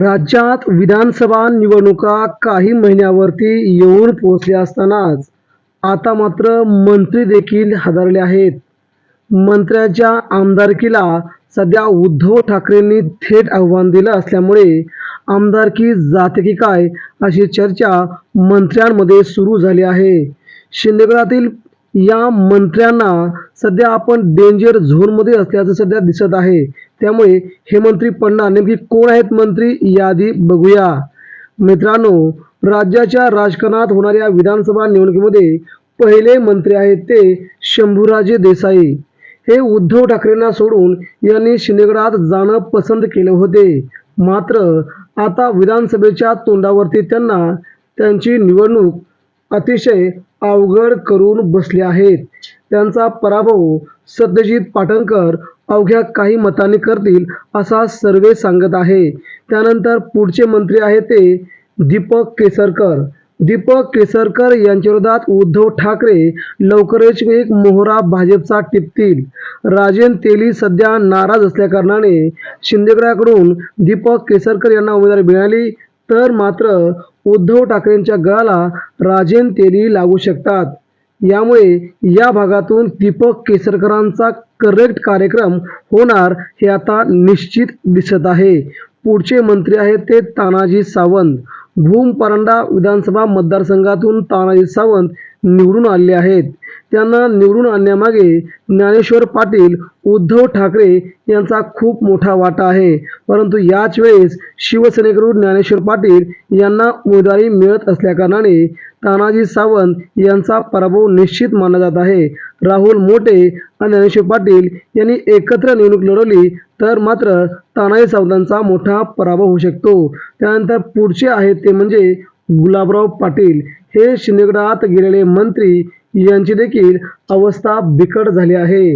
राज्यात विधानसभा निवडणुका काही महिन्यावरती येऊन पोहोचल्या असतानाच आता मात्र मंत्री देखील हादरले आहेत. मंत्र्याच्या आमदारकीला सध्या उद्धव ठाकरेंनी थेट आव्हान दिलं असल्यामुळे आमदारकी जाते की काय अशी चर्चा मंत्र्यांमध्ये सुरू झाली आहे. शिंदेगडातील या मंत्र्यांना सध्या आपण डेंजर झोनमध्ये असल्याचं सध्या दिसत आहे. त्यामुळे हे मंत्री पन्ना नेमकी कोण आहेत मंत्री यादी बघूया. मित्रांनो राज्याच्या राजकारणात होणाऱ्या विधानसभा निवडणुकीमध्ये पहिले मंत्री आहेत ते शंभूराजे देसाई. हे उद्धव ठाकरेंना सोडून यांनी शिंदेगडात जाणं पसंत केले होते. मात्र आता विधानसभेच्या तोंडावरती त्यांना त्यांची निवडणूक अतिशय अवघड करून बसले आहेत. त्यांचा पराभव सत्यजित पाटणकर अवघ्या काही मतांनी करतील असा सर्वे सांगत आहे. त्यानंतर पुढचे मंत्री आहेत ते दीपक केसरकर. दीपक केसरकर यांच्याविरोधात उद्धव ठाकरे लवकरच एक मोहरा भाजपचा टिपतील. राजेन तेली सध्या नाराज असल्याकारणाने शिंदेगडाकडून दीपक केसरकर यांना उमेदवारी मिळाली. तर मात्र उद्धव ठाकरेंच्या गळाला राजेन तेली लागू शकतात. यामुळे या भागातून दीपक केसरकरांचा करेक्ट कार्यक्रम होणार हे आता निश्चित दिसत आहे. पुढचे मंत्री आहेत ते तानाजी सावंत. भूम परांडा विधानसभा मतदारसंघातून तानाजी सावंत निवडून आले आहेत. त्यांना निवडून आणण्यामागे ज्ञानेश्वर पाटील उद्धव ठाकरे यांचा खूप मोठा वाटा आहे. परंतु याच वेळेस शिवसेनेकडून ज्ञानेश्वर पाटील यांना उमेदवारी मिळत असल्याकारणाने तानाजी सावंत यांचा पराभव निश्चित मानला जात आहे. राहुल मोटे आणि ज्ञानेश्वर पाटील यांनी एकत्र निवडणूक लढवली तर मात्र तानाजी सावंतांचा मोठा पराभव होऊ शकतो. त्यानंतर पुढचे आहेत ते म्हणजे गुलाबराव पाटील. हे शिंदेगडात गेलेले मंत्री यांची देखील अवस्था बिकट झाली आहे.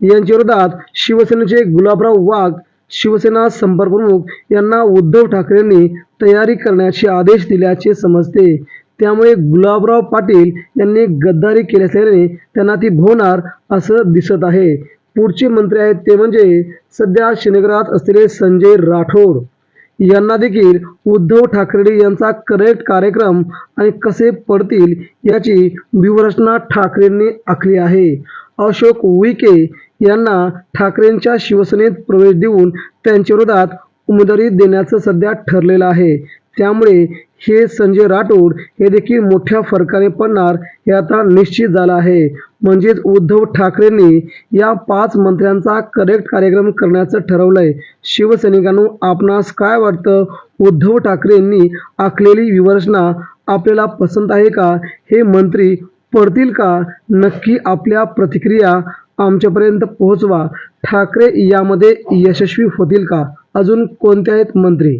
यांच्या विरोधात शिवसेनेचे गुलाबराव वाघ शिवसेना संपर्क प्रमुख यांना उद्धव ठाकरेंनी तयारी करण्याचे आदेश दिल्याचे समजते. त्यामुळे गुलाबराव पाटील यांनी गद्दारी केली असल्याने त्यांना ती भोवणार असं दिसत आहे. पुढचे मंत्री आहेत ते म्हणजे सध्या शिंदेगडात असलेले संजय राठोड. यांना देखील उद्धव ठाकरे यांचा करेक्ट कार्यक्रम आणि कसे पडतील याची व्यूहरचना ठाकरेंनी आखली आहे. अशोक उईके यांना ठाकरेंच्या शिवसेनेत प्रवेश देऊन त्यांच्या विरोधात उमेदवारी देण्याचं सध्या ठरलेलं आहे. त्यामुळे हे संजय राठोड हे देखील मोठ्या फरकाने पडणार हे आता निश्चित झालं आहे. म्हणजेच उद्धव ठाकरेंनी या पाच मंत्र्यांचा करेक्ट कार्यक्रम करण्याचं ठरवलंय. शिवसैनिकांनो आपणास काय वाटतं? उद्धव ठाकरेंनी आखलेली विवरचना आपल्याला पसंत आहे का? हे मंत्री पडतील का? नक्की आपल्या प्रतिक्रिया आमच्यापर्यंत पोहोचवा. ठाकरे यामध्ये यशस्वी होतील का? अजून कोणते आहेत मंत्री?